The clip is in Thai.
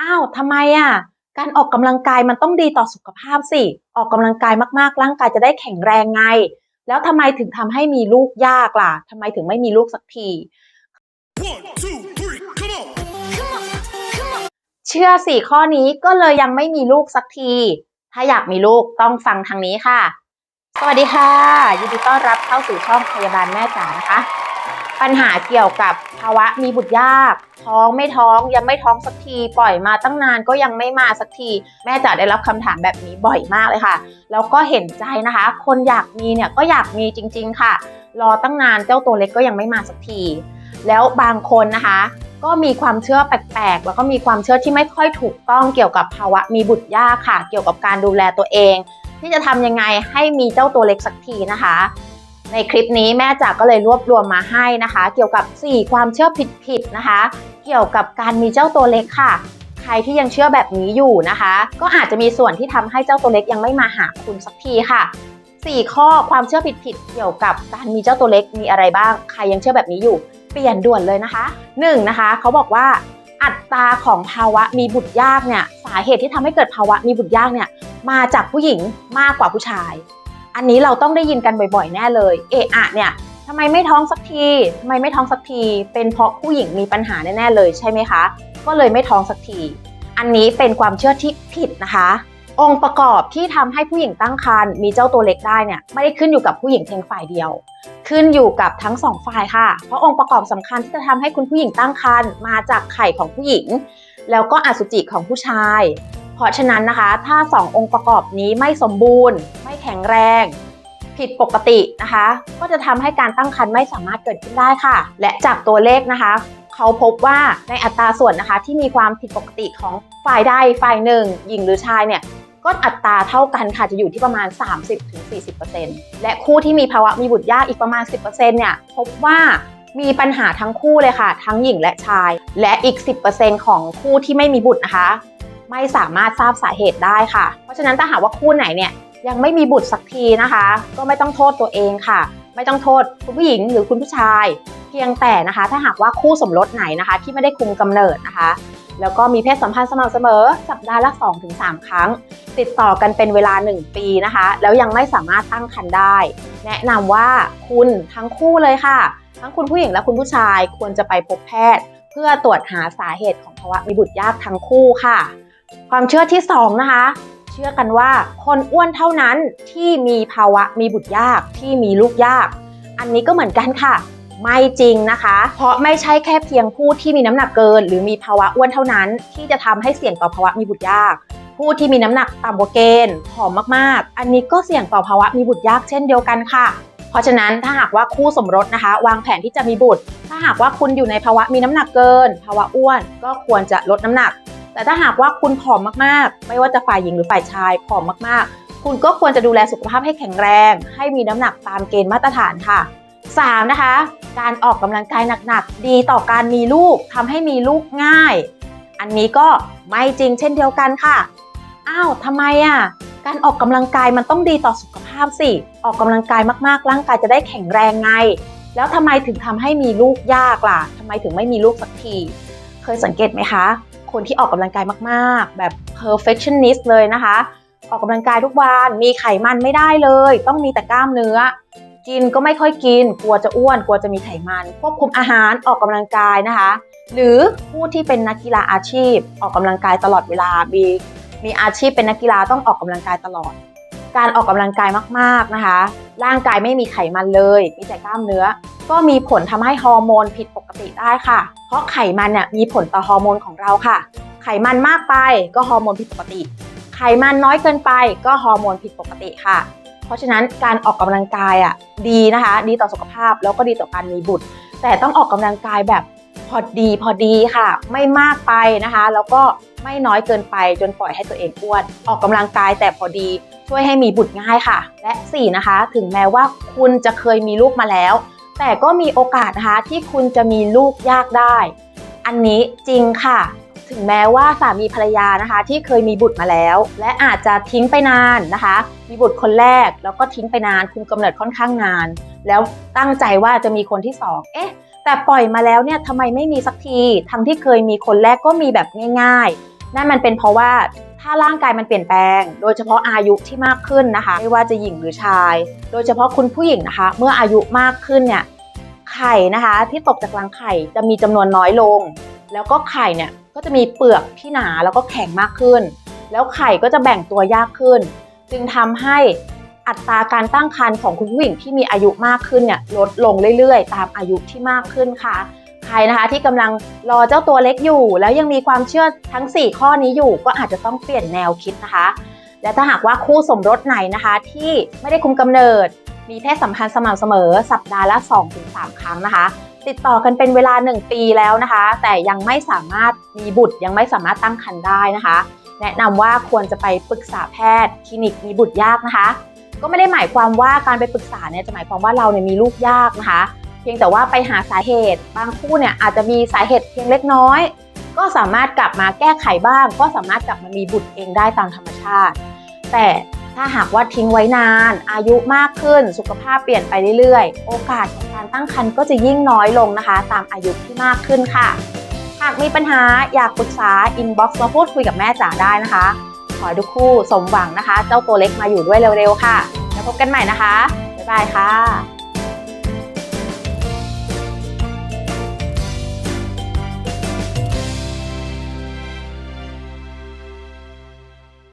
อ้าวทำไมอะ การออกกำลังกายมันต้องดีต่อสุขภาพสิ ออกกำลังกายมากๆ ร่างกายจะได้แข็งแรงไง แล้วทำไมถึงทำให้มีลูกยากล่ะทำไมถึงไม่มีลูกสักที One, two, three, come on! เชื่อสี่ข้อนี้ก็เลยยังไม่มีลูกสักที ถ้าอยากมีลูกต้องฟังทางนี้ค่ะ สวัสดีค่ะ ยินดีต้อนรับเข้าสู่ช่องพยาบาลแม่จ๋านะคะ ปัญหาเกี่ยวกับภาวะมีบุตรยาก ท้องไม่ท้องยังไม่ท้องสักที ปล่อยมาตั้งนานก็ยังไม่มาสักที แม่จ๋าได้รับคำถามแบบนี้บ่อยมากเลยค่ะ แล้วก็เห็นใจนะคะ คนอยากมีเนี่ยก็อยากมีจริง ๆ ค่ะ รอตั้งนานเจ้าตัวเล็กก็ยังไม่มาสักที แล้วบางคนนะคะ ก็มีความเชื่อแปลกๆ แล้วก็มีความเชื่อที่ไม่ค่อยถูกต้องเกี่ยวกับภาวะมีบุตรยากค่ะ เกี่ยวกับการดูแลตัวเอง ที่จะทำยังไงให้มีเจ้าตัวเล็กสักทีนะคะ ในคลิปนี้แม่จ๋าก็เลยรวบรวมมาให้นะคะ เกี่ยวกับ 4 ความเชื่อผิดๆนะคะ เกี่ยวกับการมีเจ้าตัวเล็กค่ะ ใครที่ยังเชื่อแบบนี้อยู่นะคะ ก็อาจจะมีส่วนที่ทำให้เจ้าตัวเล็กยังไม่มาหาคุณสักทีค่ะ 4 ข้อความเชื่อผิดๆเกี่ยวกับการมีเจ้าตัวเล็กมีอะไรบ้าง ใครยังเชื่อแบบนี้อยู่ เปลี่ยนด่วนเลยนะคะ 1. นะคะเขาบอกว่าอัตราของภาวะมีบุตรยากเนี่ยสาเหตุที่ทำให้เกิดภาวะมีบุตรยากเนี่ยมาจากผู้หญิงมากกว่าผู้ชาย อันนี้เราต้องได้ยินกันบ่อยๆ แน่เลย เอะอะเนี่ยทำไมไม่ท้องสักทีทำไมไม่ท้องสักที เป็นเพราะผู้หญิงมีปัญหาแน่ๆเลยใช่ไหมคะ ก็เลยไม่ท้องสักที อันนี้เป็นความเชื่อที่ผิดนะคะ องค์ประกอบที่ทำให้ผู้หญิงตั้งครรภ์มีเจ้าตัวเล็กได้เนี่ยไม่ได้ขึ้นอยู่กับผู้หญิงเพียงฝ่ายเดียว ขึ้นอยู่กับทั้งสองฝ่ายค่ะ เพราะองค์ประกอบสำคัญที่จะทำให้คุณผู้หญิงตั้งครรภ์มาจากไข่ของผู้หญิง แล้วก็อสุจิของผู้ชาย เพราะฉะนั้นนะคะ ถ้า 2 องค์ประกอบนี้ไม่สมบูรณ์ ไม่แข็งแรง ผิดปกตินะคะ ก็จะทำให้การตั้งครรภ์ไม่สามารถเกิดขึ้นได้ค่ะ และจากตัวเลขนะคะเขาพบว่าในอัตราส่วนนะคะที่มีความผิดปกติของฝ่ายใดฝ่ายหนึ่ง หญิงหรือชายเนี่ยก็อัตราเท่ากันค่ะจะอยู่ที่ประมาณ 30-40%และคู่ที่มีภาวะมีบุตรยากอีกประมาณ 10%เนี่ยพบว่ามีปัญหาทั้งคู่เลยค่ะ ทั้งหญิงและชาย และอีก 10%ของคู่ที่ไม่มีบุตรนะคะ ไม่สามารถทราบสาเหตุได้ค่ะ เพราะฉะนั้นถ้าหากว่าคู่ไหนเนี่ยยังไม่มีบุตรสักทีนะคะ ก็ไม่ต้องโทษตัวเองค่ะ ไม่ต้องโทษคุณผู้หญิงหรือคุณผู้ชาย เพียงแต่นะคะ ถ้าหากว่าคู่สมรสไหนนะคะ ที่ไม่ได้คุมกำเนิดนะคะ แล้วก็มีเพศสัมพันธ์สม่ำเสมอ สัปดาห์ละ 2-3 ครั้ง ติดต่อกันเป็นเวลา 1 ปีนะคะ แล้วยังไม่สามารถตั้งครรภ์ได้ แนะนำว่าคุณทั้งคู่เลยค่ะ ทั้งคุณผู้หญิงและคุณผู้ชายควรจะไปพบแพทย์ เพื่อตรวจหาสาเหตุของภาวะมีบุตรยากทั้งคู่ค่ะ ความเชื่อที่2นะคะ เชื่อกันว่าคนอ้วนเท่านั้นที่มีภาวะมีบุตรยากที่มีลูกยาก อันนี้ก็เหมือนกันค่ะ ไม่จริงนะคะ เพราะไม่ใช่แค่เพียงผู้ที่มีน้ำหนักเกิน หรือมีภาวะอ้วนเท่านั้น ที่จะทำให้เสี่ยงต่อภาวะมีบุตรยาก ผู้ที่มีน้ำหนักต่ำกว่าเกณฑ์ผอมมากๆ อันนี้ก็เสี่ยงต่อภาวะมีบุตรยากเช่นเดียวกันค่ะเพราะฉะนั้นถ้าหากว่าคู่สมรสนะคะ วางแผนที่จะมีบุตร ถ้าหากว่าคุณอยู่ในภาวะมีน้ำหนักเกิน ภาวะอ้วน ก็ควรจะลดน้ำหนัก แต่ถ้าหากว่าคุณผอมมากๆ ไม่ว่าจะฝ่ายหญิงหรือฝ่ายชายผอมมากๆ คุณก็ควรจะดูแลสุขภาพให้แข็งแรง ให้มีน้ำหนักตามเกณฑ์มาตรฐานค่ะ 3. นะคะ การออกกำลังกายหนักๆ ดีต่อการมีลูกทำให้มีลูกง่าย อันนี้ก็ไม่จริงเช่นเดียวกันค่ะ อ้าวทำไมอะ การออกกำลังกายมันต้องดีต่อสุขภาพสิ ออกกำลังกายมากๆ ร่างกายจะได้แข็งแรงไง แล้วทำไมถึงทำให้มีลูกยากล่ะทำไมถึงไม่มีลูกสักที เคยสังเกตไหมคะ คนที่ออกกำลังกายมากๆ แบบ perfectionist เลยนะคะ ออกกำลังกายทุกวันมีไขมันไม่ได้เลย ต้องมีแต่กล้ามเนื้อ กินก็ไม่ค่อยกิน กลัวจะอ้วน กลัวจะมีไขมัน ควบคุมอาหารออกกำลังกายนะคะ หรือผู้ที่เป็นนักกีฬาอาชีพ ออกกำลังกายตลอดเวลามีมีอาชีพเป็นนักกีฬาต้องออกกำลังกายตลอด การออกกำลังกายมากๆนะคะ ร่างกายไม่มีไขมันเลย มีแต่กล้ามเนื้อ ก็มีผลทำให้ฮอร์โมนผิดปกติได้ค่ะ เพราะไขมันเนี่ยมีผลต่อฮอร์โมนของเราค่ะ ไขมันมากไปก็ฮอร์โมนผิดปกติ ไขมันน้อยเกินไปก็ฮอร์โมนผิดปกติค่ะ เพราะฉะนั้นการออกกำลังกายอะดีนะคะ ดีต่อสุขภาพแล้วก็ดีต่อการมีบุตร แต่ต้องออกกำลังกายแบบพอดีพอดีค่ะ ไม่มากไปนะคะ แล้วก็ไม่น้อยเกินไปจนปล่อยให้ตัวเองอ้วน ออกกำลังกายแต่พอดีช่วยให้มีบุตรง่ายค่ะ และ 4 นะคะ ถึงแม้ว่าคุณจะเคยมีลูกมาแล้ว แต่ก็มีโอกาสนะคะที่คุณจะมีลูกยากได้ อันนี้จริงค่ะ ถึงแม้ว่าสามีภรรยานะคะ ที่เคยมีบุตรมาแล้ว และอาจจะทิ้งไปนานนะคะ มีบุตรคนแรกแล้วก็ทิ้งไปนานคุมกำเนิดค่อนข้างนาน แล้วตั้งใจว่าจะมีคนที่สองเอ๊ะแต่ปล่อยมาแล้วเนี่ยทำไมไม่มีสักที ทั้งที่เคยมีคนแรกก็มีแบบง่าย ๆ นั่นมันเป็นเพราะว่า ถ้าร่างกายมันเปลี่ยนแปลง โดยเฉพาะอายุที่มากขึ้นนะคะ ไม่ว่าจะหญิงหรือชาย โดยเฉพาะคุณผู้หญิงนะคะ เมื่ออายุมากขึ้นเนี่ยไข่นะคะ ที่ตกจากรังไข่จะมีจำนวนน้อยลง แล้วก็ไข่เนี่ยก็จะมีเปลือกที่หนาแล้วก็แข็งมากขึ้น แล้วไข่ก็จะแบ่งตัวยากขึ้น จึงทำให้อัตราการตั้งครรภ์ของคุณผู้หญิงที่มีอายุมากขึ้นเนี่ยลดลงเรื่อยๆ ตามอายุที่มากขึ้นค่ะ ใครนะคะที่กำลังรอเจ้าตัวเล็กอยู่ แล้วยังมีความเชื่อทั้ง 4 ข้อนี้อยู่ ก็อาจจะต้องเปลี่ยนแนวคิดนะคะ และถ้าหากว่าคู่สมรสไหนนะคะ ที่ไม่ได้คุมกำเนิด มีเพศสัมพันธ์สม่ำเสมอ สัปดาห์ละ 2-3 ครั้งนะคะ ติดต่อกันเป็นเวลา 1 ปีแล้วนะคะ แต่ยังไม่สามารถมีบุตรยังไม่สามารถตั้งครรภ์ได้นะคะ แนะนำว่าควรจะไปปรึกษาแพทย์คลินิกมีบุตรยากนะคะ ก็ไม่ได้หมายความว่าการไปปรึกษาเนี่ยจะหมายความว่าเราเนี่ยมีลูกยากนะคะ พียงแต่ว่าไปหาสาเหตุ บางคู่เนี่ยอาจจะมีสาเหตุเพียงเล็กน้อย ก็สามารถกลับมาแก้ไขบ้าง ก็สามารถกลับมามีบุตรเองได้ตามธรรมชาติ แต่ถ้าหากว่าทิ้งไว้นาน อายุมากขึ้นสุขภาพเปลี่ยนไปเรื่อยๆ โอกาสของการตั้งครรภ์ก็จะยิ่งน้อยลงนะคะ ตามอายุที่มากขึ้นค่ะ หากมีปัญหาอยากปรึกษา inbox มาพูดคุยกับแม่จ๋าได้นะคะ ขอทุกคู่สมหวังนะคะ เจ้าตัวเล็กมาอยู่ด้วยเร็วๆค่ะ แล้วพบกันใหม่นะคะบ๊ายบายค่ะ